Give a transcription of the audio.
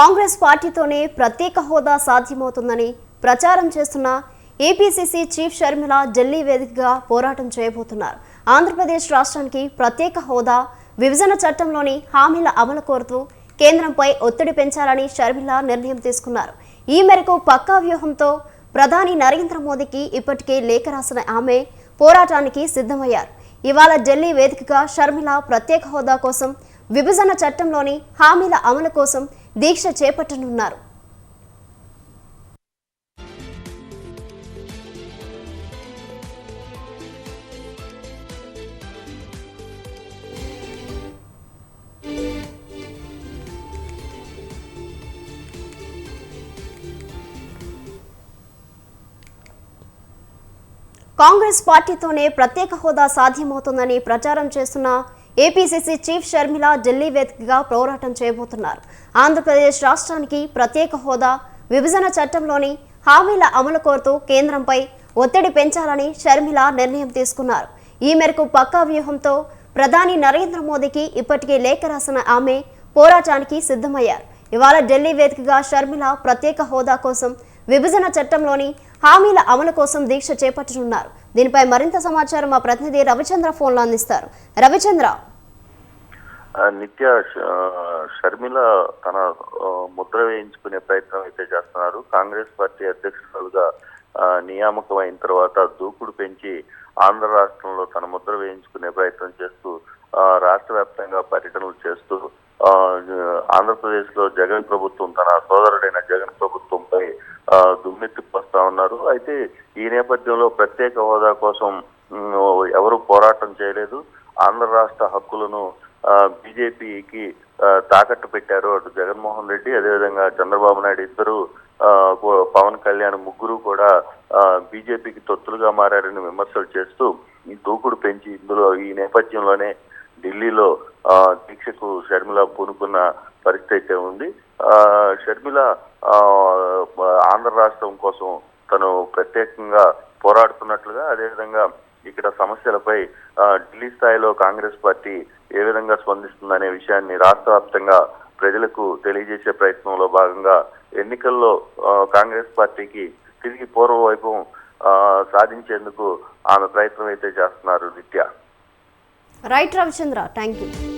కాంగ్రెస్ పార్టీతోనే ప్రత్యేక హోదా సాధ్యమవుతుందని ప్రచారం చేస్తున్న ఏపీసీసీ చీఫ్ షర్మిల ఢిల్లీ వేదికగా పోరాటం చేయబోతున్నారు. ఆంధ్రప్రదేశ్ రాష్ట్రానికి ప్రత్యేక హోదా విభజన చట్టంలోని హామీల అమలు కోరుతూ కేంద్రంపై ఒత్తిడి పెంచాలని షర్మిల నిర్ణయం తీసుకున్నారు. ఈ మేరకు పక్కా వ్యూహంతో ప్రధాని నరేంద్ర మోదీకి ఇప్పటికే లేఖ రాసిన ఆమె పోరాటానికి సిద్ధమయ్యారు. ఇవాళ ఢిల్లీ వేదికగా షర్మిల ప్రత్యేక హోదా కోసం విభజన చట్టంలోని హామీల అమలు కోసం దీక్ష చేపట్టనున్నారు. కాంగ్రెస్ పార్టీతోనే ప్రత్యేక హోదా సాధ్యమవుతుందని ప్రచారం చేస్తున్న ఏపీసీసీ చీఫ్ షర్మిల ఢిల్లీ వేదికగా పోరాటం చేయబోతున్నారు. ఆంధ్రప్రదేశ్ రాష్ట్రానికి ప్రత్యేక హోదా విభజన చట్టంలోని హామీల అమలు కోరుతూ కేంద్రంపై ఒత్తిడి పెంచాలని షర్మిల నిర్ణయం తీసుకున్నారు. ఈ మేరకు పక్కా వ్యూహంతో ప్రధాని నరేంద్ర మోదీకి ఇప్పటికే లేఖ రాసిన ఆమె పోరాటానికి సిద్ధమయ్యారు. ఇవాళ ఢిల్లీ వేదికగా షర్మిల ప్రత్యేక హోదా కోసం విభజన చట్టంలోని హామీల అమలు కోసం దీక్ష చేపట్టనున్నారు. దీనిపై మరింత సమాచారం మా ప్రతినిధి రవిచంద్ర ఫోన్లో అందిస్తారు. రవిచంద్ర. నిత్య షర్మిల తన ముద్ర వేయించుకునే ప్రయత్నం అయితే చేస్తున్నారు. కాంగ్రెస్ పార్టీ అధ్యక్షురాలుగా నియామకం అయిన తర్వాత దూకుడు పెంచి ఆంధ్ర రాష్ట్రంలో తన ముద్ర వేయించుకునే ప్రయత్నం చేస్తూ రాష్ట్ర వ్యాప్తంగా పర్యటనలు చేస్తూ ఆంధ్రప్రదేశ్లో జగన్ ప్రభుత్వం తన సోదరుడైన జగన్ ప్రభుత్వంపై దుమ్మెత్తి చేస్తా ఉన్నారు. అయితే ఈ నేపథ్యంలో ప్రత్యేక హోదా కోసం ఎవరు పోరాటం చేయలేదు. ఆంధ్ర రాష్ట్ర హక్కులను బీజేపీకి తాకట్టు పెట్టారు అటు జగన్మోహన్ రెడ్డి. అదేవిధంగా చంద్రబాబు నాయుడు ఇద్దరు పవన్ కళ్యాణ్ ముగ్గురు కూడా బీజేపీకి తొత్తులుగా మారారని విమర్శలు చేస్తూ ఈ దూకుడు పెంచి ఇందులో ఈ నేపథ్యంలోనే ఢిల్లీలో దీక్షకు షర్మిల పూనుకున్న పరిస్థితి అయితే ఉంది. షర్మిల ఆంధ్ర రాష్ట్రం కోసం తను ప్రత్యేకంగా పోరాడుతున్నట్లుగా అదేవిధంగా ఇక్కడ సమస్యలపై ఢిల్లీ స్థాయిలో కాంగ్రెస్ పార్టీ ఏ విధంగా స్పందిస్తుందనే విషయాన్ని రాష్ట్ర వ్యాప్తంగా ప్రజలకు తెలియజేసే ప్రయత్నంలో భాగంగా ఎన్నికల్లో కాంగ్రెస్ పార్టీకి తిరిగి పూర్వ వైభవం సాధించేందుకు ఆమె ప్రయత్నం అయితే చేస్తున్నారు నిత్య రైట్ రవిచంద్ర థ్యాంక్ యూ